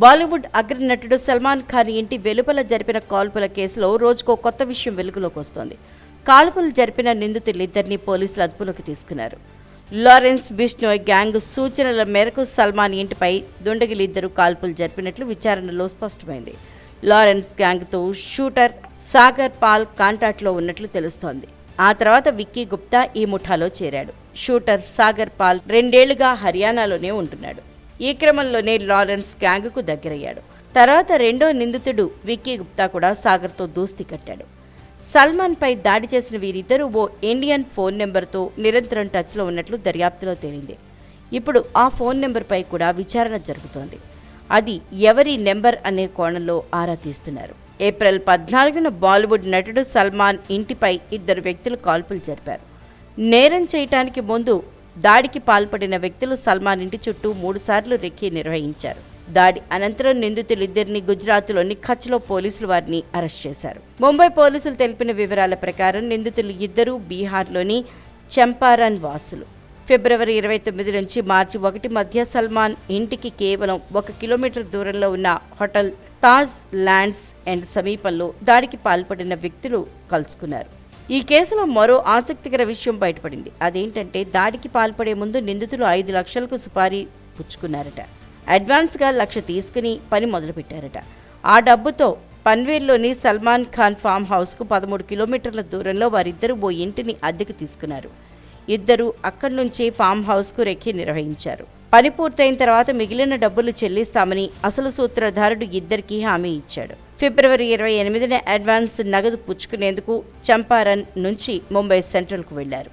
బాలీవుడ్ అగ్రనటుడు సల్మాన్ ఖాన్ ఇంటి వెలుపల జరిపిన కాల్పుల కేసులో రోజుకో కొత్త విషయం వెలుగులోకి వస్తోంది. కాల్పులు జరిపిన నిందితులిద్దరినీ పోలీసులు అదుపులోకి తీసుకున్నారు. లారెన్స్ బిష్నోయ్ గ్యాంగ్ సూచనల మేరకు సల్మాన్ ఇంటిపై దుండగిలిద్దరూ కాల్పులు జరిపినట్లు విచారణలో స్పష్టమైంది. లారెన్స్ గ్యాంగ్తో షూటర్ సాగర్ పాల్ కాంటాక్ట్లో ఉన్నట్లు తెలుస్తోంది. ఆ తర్వాత విక్కీ గుప్తా ఈ ముఠాలో చేరాడు. షూటర్ సాగర్ పాల్ రెండేళ్ళుగా హర్యానాలోనే ఉంటున్నాడు. ఈ క్రమంలోనే లారెన్స్ గ్యాంగ్కు దగ్గరయ్యాడు. తర్వాత రెండో నిందితుడు విక్కీ గుప్తా కూడా సాగర్తో దోస్తీ కట్టాడు. సల్మాన్పై దాడి చేసిన వీరిద్దరూ ఓ ఇండియన్ ఫోన్ నెంబర్తో నిరంతరం టచ్లో ఉన్నట్లు దర్యాప్తులో తేలింది. ఇప్పుడు ఆ ఫోన్ నెంబర్పై కూడా విచారణ జరుగుతోంది. అది ఎవరి నెంబర్ అనే కోణంలో ఆరా తీస్తున్నారు. ఏప్రిల్ పద్నాలుగున బాలీవుడ్ నటుడు సల్మాన్ ఇంటిపై ఇద్దరు వ్యక్తులు కాల్పులు జరిపారు. నేరం చేయటానికి ముందు దాడికి పాల్పడిన వ్యక్తులు సల్మాన్ ఇంటి చుట్టూ మూడుసార్లు రెక్కి నిర్వహించారు. దాడి అనంతరం నిందితులిద్దరిని గుజరాత్లోని కచ్లో పోలీసులు వారిని అరెస్ట్ చేశారు. ముంబై పోలీసులు తెలిపిన వివరాల ప్రకారం నిందితులు ఇద్దరూ బీహార్లోని చంపారన్ వాసులు. ఫిబ్రవరి ఇరవై తొమ్మిది నుంచి మార్చి ఒకటి మధ్య సల్మాన్ ఇంటికి కేవలం ఒక కిలోమీటర్ దూరంలో ఉన్న హోటల్ తాజ్ ల్యాండ్స్ అండ్ సమీపంలో దాడికి పాల్పడిన వ్యక్తులు కలుసుకున్నారు. ఈ కేసులో మరో ఆసక్తికర విషయం బయటపడింది. అదేంటంటే దాడికి పాల్పడే ముందు నిందితులు ఐదు లక్షలకు సుపారీ పుచ్చుకున్నారట. అడ్వాన్స్గా లక్ష తీసుకుని పని మొదలుపెట్టారట. ఆ డబ్బుతో పన్వేర్లోని సల్మాన్ ఖాన్ ఫామ్ హౌస్కు పదమూడు కిలోమీటర్ల దూరంలో వారిద్దరూ ఓ ఇంటిని అద్దెకు తీసుకున్నారు. ఇద్దరు అక్కడి నుంచి ఫామ్ హౌస్కు రెక్కి నిర్వహించారు. పని పూర్తయిన తర్వాత మిగిలిన డబ్బులు చెల్లిస్తామని అసలు సూత్రధారుడు ఇద్దరికీ హామీ ఇచ్చాడు. ఫిబ్రవరి ఇరవై ఎనిమిదిన అడ్వాన్స్ నగదు పుచ్చుకునేందుకు చంపారన్ నుంచి ముంబై సెంట్రల్కు వెళ్ళారు.